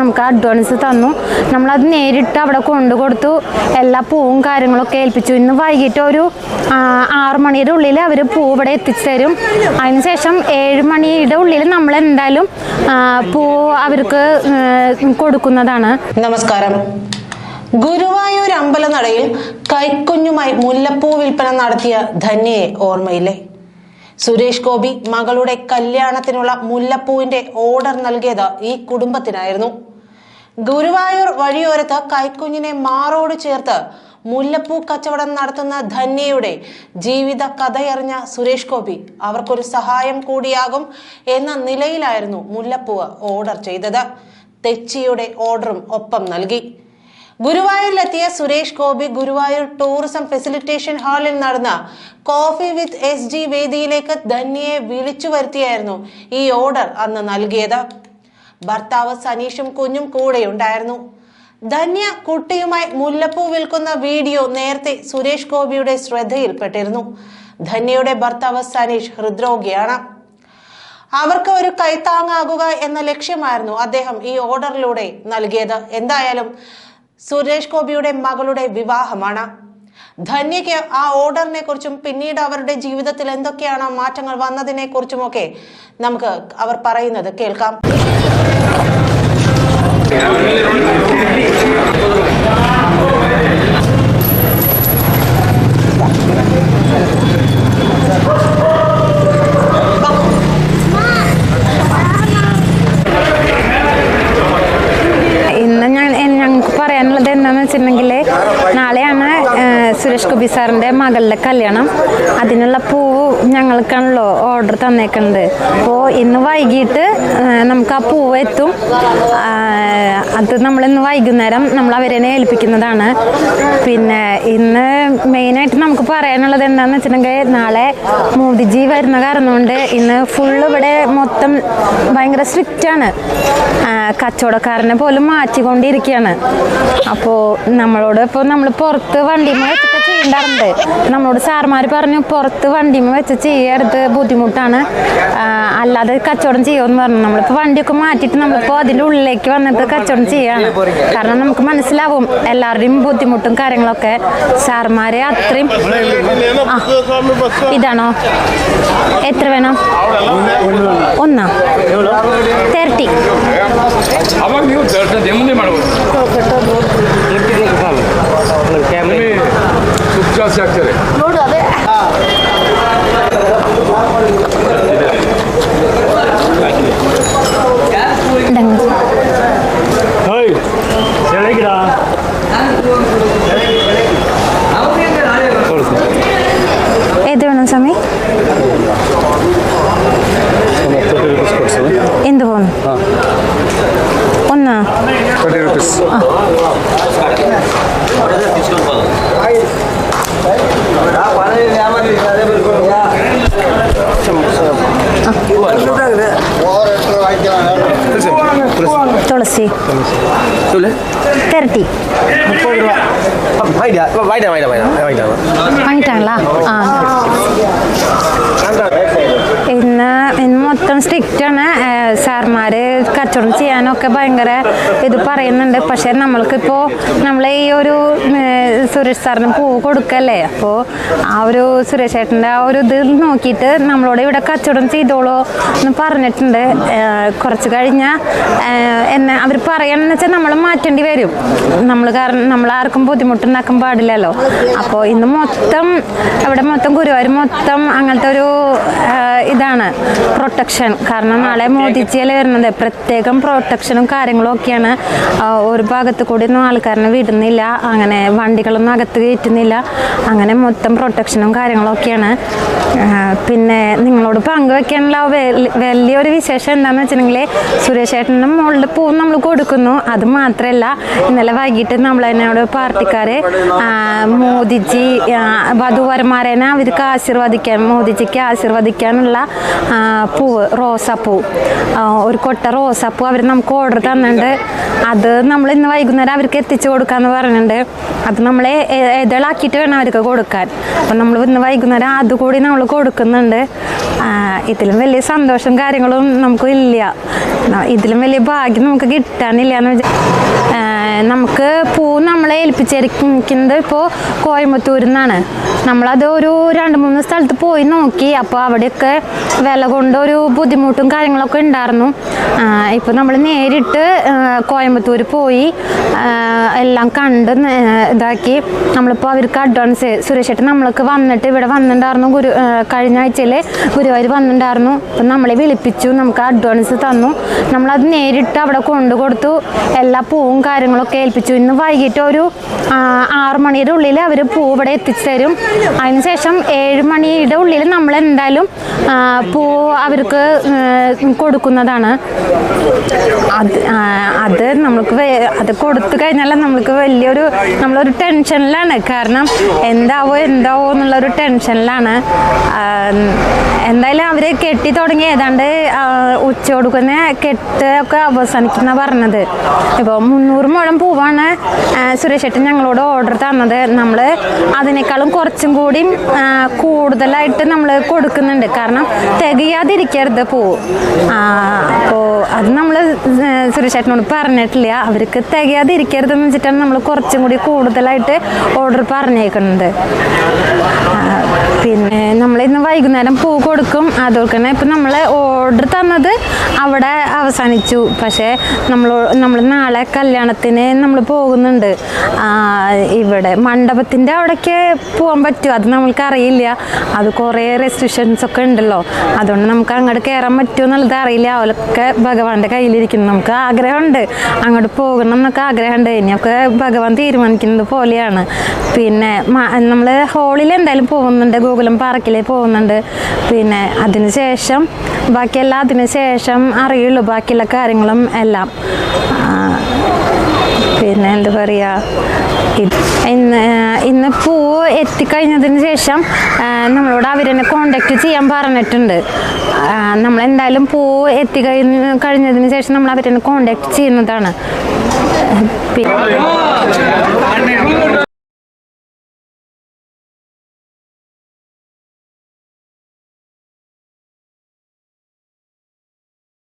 നമുക്ക് അഡ്വാൻസ് തന്നു. നമ്മളത് നേരിട്ട് അവിടെ കൊണ്ടു കൊടുത്തു എല്ലാ പൂവും കാര്യങ്ങളൊക്കെ ഏൽപ്പിച്ചു. ഇന്ന് വൈകിട്ട് ഒരു ആറു മണിയുടെ ഉള്ളിൽ അവർ പൂ ഇവിടെ എത്തിച്ചു തരും അതിനുശേഷം ഏഴ് മണിയുടെ ഉള്ളിൽ നമ്മൾ എന്തായാലും പൂ അവർക്ക് കൊടുക്കുന്നതാണ്. നമസ്കാരം. ഗുരുവായൂർ അമ്പലനടയിൽ കൈക്കുഞ്ഞുമായി മുല്ലപ്പൂ വിൽപ്പന നടത്തിയ ധന്യയെ ഓർമ്മയില്ലേ? സുരേഷ് ഗോപി മകളുടെ കല്യാണത്തിനുള്ള മുല്ലപ്പൂവിന്റെ ഓർഡർ നൽകിയത് ഈ കുടുംബത്തിനായിരുന്നു. ഗുരുവായൂർ വഴിയോരത്ത് കൈക്കുഞ്ഞിനെ മാറോട് ചേർത്ത് മുല്ലപ്പൂ കച്ചവടം നടത്തുന്ന ധന്യയുടെ ജീവിത കഥയറിഞ്ഞ സുരേഷ് ഗോപി അവർക്കൊരു സഹായം കൂടിയാകും എന്ന നിലയിലായിരുന്നു മുല്ലപ്പൂവ് ഓർഡർ ചെയ്തത്. തെച്ചിയുടെ ഓർഡറും ഒപ്പം നൽകി. ഗുരുവായൂരിലെത്തിയ സുരേഷ് ഗോപി ഗുരുവായൂർ ടൂറിസം ഫെസിലിറ്റേഷൻ ഹാളിൽ നടന്ന കോഫി വിത്ത് എസ് ജി വേദിയിലേക്ക് ധന്യയെ വിളിച്ചു വരുത്തിയായിരുന്നു ഈ ഓർഡർ അന്ന് നൽകിയത്. ഭർത്താവ് സനീഷും കുഞ്ഞും കൂടെയുണ്ടായിരുന്നു. ധന്യ കുട്ടിയുമായി മുല്ലപ്പൂ വിൽക്കുന്ന വീഡിയോ നേരത്തെ സുരേഷ് ഗോപിയുടെ ശ്രദ്ധയിൽപ്പെട്ടിരുന്നു. ധന്യയുടെ ഭർത്താവ് സനീഷ് ഹൃദ്രോഗിയാണ്. അവർക്ക് ഒരു കൈത്താങ്ങാകുക എന്ന ലക്ഷ്യമായിരുന്നു അദ്ദേഹം ഈ ഓർഡറിലൂടെ നൽകിയത്. എന്തായാലും സുരേഷ് ഗോപിയുടെ മകളുടെ വിവാഹമാണ്. ധന്യയ്ക്ക് ആ ഓർഡറിനെ കുറിച്ചും പിന്നീട് അവരുടെ ജീവിതത്തിൽ എന്തൊക്കെയാണ് മാറ്റങ്ങൾ വന്നതിനെ കുറിച്ചുമൊക്കെ നമുക്ക് അവർ പറയുന്നത് കേൾക്കാം ഇന്ന് ഞാൻ എൻ- ഞങ്ങൾക്ക് പറയാനുള്ളത് എന്താണെന്ന് വെച്ചിട്ടുണ്ടെങ്കിൽ നാളെയാണ് ആ, സുരേഷ് ഗോപി സാറിന്റെ മകളുടെ കല്യാണം. അതിനുള്ള പൂവ് ഞങ്ങൾക്കാണല്ലോ ഓർഡർ തന്നേക്കുന്നത് അപ്പോൾ ഇന്ന് വൈകിട്ട് നമുക്ക് ആ പൂവ് എത്തും. അത് നമ്മൾ ഇന്ന് വൈകുന്നേരം നമ്മൾ അവരെ ഏൽപ്പിക്കുന്നതാണ്. പിന്നെ ഇന്ന് മെയിനായിട്ട് നമുക്ക് പറയാനുള്ളത് എന്താണെന്ന് വെച്ചിട്ടുണ്ടെങ്കിൽ നാളെ മോദിജി വരുന്ന കാരണം കൊണ്ട് ഇന്ന് ഫുള്ള് ഇവിടെ മൊത്തം ഭയങ്കര സ്ട്രിക്റ്റാണ് കച്ചവടക്കാരനെ പോലും മാറ്റിക്കൊണ്ടിരിക്കുകയാണ്. അപ്പോൾ നമ്മളോട് ഇപ്പോൾ നമ്മൾ പുറത്ത് വണ്ടിമ വെച്ചിട്ട് ചെയ്യണ്ടാറുണ്ട്. നമ്മളോട് സാർമാർ പറഞ്ഞു പുറത്ത് വണ്ടിമേ വെച്ച് ചെയ്യരുത് ബുദ്ധിമുട്ടാണ്. അല്ലാതെ കച്ചവടം ചെയ്യുമെന്ന് പറഞ്ഞു. നമ്മളിപ്പോൾ വണ്ടിയൊക്കെ മാറ്റിയിട്ട് നമ്മളിപ്പോൾ അതിന്റെ ഉള്ളിലേക്ക് വന്നിട്ട് കച്ചവടം ചെയ്യാണ്. കാരണം നമുക്ക് മനസ്സിലാവും എല്ലാവരുടെയും ബുദ്ധിമുട്ടും കാര്യങ്ങളൊക്കെ. സാർമാരെ അത്രയും ഇതാണോ? എത്ര വേണം? ഒന്നാ. തേർട്ടി. ಎದ್ದೇಳೋಣ ಸ್ವಾಮಿ ಇಂದು ಹೋನ್ ಒನ್ನ Sí. எவ்வளோ தேர்ட்டி முப்பது ரூபா வாங்கிட்டா வாங்கிட்டா வாங்கிட்டா வாங்கிட்டா வாங்கிட்டாங்களா ஆ ഇന്ന് ഇന്ന് മൊത്തം സ്ട്രിക്റ്റ് ആണ്. സാർമാർ കച്ചവടം ചെയ്യാനൊക്കെ ഭയങ്കര ഇത് പറയുന്നുണ്ട്. പക്ഷെ നമ്മൾക്കിപ്പോൾ നമ്മൾ ഈ ഒരു സുരേഷ് സാറിന് പൂവ് കൊടുക്കല്ലേ? അപ്പോൾ ആ ഒരു സുരേഷ് ചേട്ടന്റെ ആ ഒരു ഇത് നോക്കിയിട്ട് നമ്മളോട് ഇവിടെ കച്ചവടം ചെയ്തോളൂ എന്ന് പറഞ്ഞിട്ടുണ്ട്. കുറച്ച് കഴിഞ്ഞാൽ എന്നെ അവർ പറയണമെന്ന് വെച്ചാൽ നമ്മൾ മാറ്റേണ്ടി വരും. നമ്മൾ കാരണം നമ്മൾ ആർക്കും ബുദ്ധിമുട്ടുണ്ടാക്കാൻ പാടില്ലല്ലോ. അപ്പോൾ ഇന്ന് മൊത്തം ഇവിടെ മൊത്തം ഗുരുവായൂർ മൊത്തം അങ്ങനത്തെ ഒരു ആ, ഇതാണ് പ്രൊട്ടക്ഷൻ കാരണം നാളെ മോദിജിയല്ലേ വരുന്നത്. പ്രത്യേകം പ്രൊട്ടക്ഷനും കാര്യങ്ങളും ഒക്കെയാണ് ഒരു ഭാഗത്ത് കൂടി ഒന്നും ആൾക്കാരനെ വിടുന്നില്ല. അങ്ങനെ വണ്ടികളൊന്നും അകത്ത് കയറ്റുന്നില്ല. അങ്ങനെ മൊത്തം പ്രൊട്ടക്ഷനും കാര്യങ്ങളൊക്കെയാണ്. പിന്നെ നിങ്ങളോട് പങ്കുവെക്കാനുള്ള വലിയൊരു വിശേഷം എന്താണെന്ന് വെച്ചിട്ടുണ്ടെങ്കിൽ സുരേഷ് ഏട്ടന്റെ മുകളിൽ പൂ നമ്മൾ കൊടുക്കുന്നു. അത് മാത്രമല്ല ഇന്നലെ വൈകിട്ട് നമ്മൾ എന്നോട് പാർട്ടിക്കാർ മോദിജി വധുവരന്മാരെ അവർക്ക് ആശീർവദിക്കാൻ മോദിജിക്ക് ആശീർവദിക്കാനുള്ള പൂവ് റോസാപ്പൂ ഒരു കൊട്ട റോസാപ്പൂ അവർ നമുക്ക് ഓർഡർ തന്നിട്ടുണ്ട്. അത് നമ്മൾ ഇന്ന് വൈകുന്നേരം അവർക്ക് എത്തിച്ചു കൊടുക്കാന്ന് പറഞ്ഞിട്ടുണ്ട്. അത് നമ്മളെ ഇതളാക്കിയിട്ട് വേണം അവർക്ക് കൊടുക്കാൻ. അപ്പം നമ്മൾ ഇന്ന് വൈകുന്നേരം അതുകൂടി നമ്മൾ കൊടുക്കുന്നുണ്ട്. ഇതിലും വലിയ സന്തോഷം കാര്യങ്ങളും നമുക്ക് ഇല്ല. ഇതിലും വലിയ ഭാഗ്യം നമുക്ക് കിട്ടാനില്ല എന്ന് വെച്ചാൽ നമുക്ക് പൂ നമ്മളെ ഏൽപ്പിച്ചിരിക്കുന്നത് ഇപ്പോൾ കോയമ്പത്തൂരിൽ നിന്നാണ് നമ്മളത് ഒരു രണ്ട് മൂന്ന് സ്ഥലത്ത് പോയി നോക്കി. അപ്പോൾ അവിടെയൊക്കെ വില കൊണ്ടൊരു ബുദ്ധിമുട്ടും കാര്യങ്ങളൊക്കെ ഉണ്ടായിരുന്നു. ഇപ്പോൾ നമ്മൾ നേരിട്ട് കോയമ്പത്തൂർ പോയി എല്ലാം കണ്ട് ഇതാക്കി. നമ്മളിപ്പോൾ അവർക്ക് അഡ്വാൻസ് സുരേഷ് ചേട്ടൻ നമ്മൾക്ക് വന്നിട്ട് ഇവിടെ വന്നിട്ടുണ്ടായിരുന്നു. ഗുരു കഴിഞ്ഞ ആഴ്ചയിൽ ഗുരുവായൂർ വന്നിട്ടുണ്ടായിരുന്നു. അപ്പം നമ്മളെ വിളിപ്പിച്ചു നമുക്ക് അഡ്വാൻസ് തന്നു. നമ്മളത് നേരിട്ട് അവിടെ കൊണ്ടു കൊടുത്തു എല്ലാ പൂവും കാര്യങ്ങളൊക്കെ ഏൽപ്പിച്ചു. ഇന്ന് വൈകിട്ട് ഒരു ആറു മണിയുടെ ഉള്ളിൽ അവർ പൂ ഇവിടെ എത്തിച്ചു തരും. അതിനുശേഷം ഏഴ് മണിയുടെ ഉള്ളിൽ നമ്മൾ എന്തായാലും പൂ അവർക്ക് കൊടുക്കുന്നതാണ്. അത് അത് നമ്മൾക്ക് അത് കൊടുത്തു കഴിഞ്ഞാൽ നമ്മൾക്ക് വലിയൊരു നമ്മളൊരു ടെൻഷനിലാണ്. കാരണം എന്താവോ എന്താവോ എന്നുള്ളൊരു ടെൻഷനിലാണ്. എന്തായാലും അവർ കെട്ടി തുടങ്ങി ഏതാണ്ട് ഉച്ച കൊടുക്കുന്ന കെട്ട് ഒക്കെ അവസാനിക്കുന്ന പറഞ്ഞത്. ഇപ്പോൾ മുന്നൂറ് മുഴം പൂവാണ്. ആ, സുരേഷ് ഏട്ടൻ ഞങ്ങളോട് ഓർഡർ തന്നത്. നമ്മൾ അതിനേക്കാളും കുറച്ചും കൂടി കൂടുതലായിട്ട് നമ്മൾ കൊടുക്കുന്നുണ്ട്. കാരണം തികയാതിരിക്കരുത് പൂ. അപ്പോൾ അത് നമ്മൾ സുരേഷ് ഏട്ടനോട് പറഞ്ഞിട്ടില്ല. അവർക്ക് തികയാതിരിക്കരുതെന്ന് വെച്ചിട്ടാണ് നമ്മൾ കുറച്ചും കൂടി കൂടുതലായിട്ട് ഓർഡർ പറഞ്ഞേക്കുന്നത്. പിന്നെ നമ്മൾ ഇന്ന് വൈകുന്നേരം പൂ കൊടുക്കും. അതുപോലെ തന്നെ ഇപ്പം നമ്മൾ ഓർഡർ തന്നത് അവിടെ അവസാനിച്ചു. പക്ഷേ നമ്മൾ നമ്മൾ നാളെ കല്യാണത്തിന് നമ്മൾ പോകുന്നുണ്ട്. ഇവിടെ മണ്ഡപത്തിന്റെ അവിടേക്ക് പോകാൻ പറ്റുമോ? അത് നമ്മൾക്ക് അറിയില്ല അത് കുറേ റെസ്ട്രിക്ഷൻസ് ഒക്കെ ഉണ്ടല്ലോ. അതുകൊണ്ട് നമുക്ക് അങ്ങോട്ട് കയറാൻ പറ്റുമോ എന്നുള്ളത് അറിയില്ല. അവരൊക്കെ ഭഗവാന്റെ കയ്യിലിരിക്കുന്നു. നമുക്ക് ആഗ്രഹമുണ്ട്. അങ്ങോട്ട് പോകണം എന്നൊക്കെ ആഗ്രഹമുണ്ട്. ഇനിയൊക്കെ ഭഗവാൻ തീരുമാനിക്കുന്നത് പോലെയാണ്. പിന്നെ നമ്മൾ ഹോളിൽ എന്തായാലും പോകുന്നുണ്ട്. ഗോകുലം പാർക്കിൽ പോകുന്നുണ്ട്. പിന്നെ അതിന് ശേഷം ബാക്കിയെല്ലാം അതിന് ശേഷം അറിയുള്ളൂ. ബാക്കിയുള്ള കാര്യങ്ങളും എല്ലാം. പിന്നെ എന്താ പറയുക ഇന്ന് ഇന്ന് പൂ എത്തിക്കഴിഞ്ഞതിന് ശേഷം നമ്മളോട് അവരെന്നെ കോണ്ടാക്ട് ചെയ്യാൻ പറഞ്ഞിട്ടുണ്ട്. നമ്മൾ എന്തായാലും പൂ എത്തിക്കഴിഞ്ഞ് കഴിഞ്ഞതിന് ശേഷം നമ്മൾ അവരെന്നെ കോണ്ടാക്ട് ചെയ്യുന്നതാണ്. പിന്നെ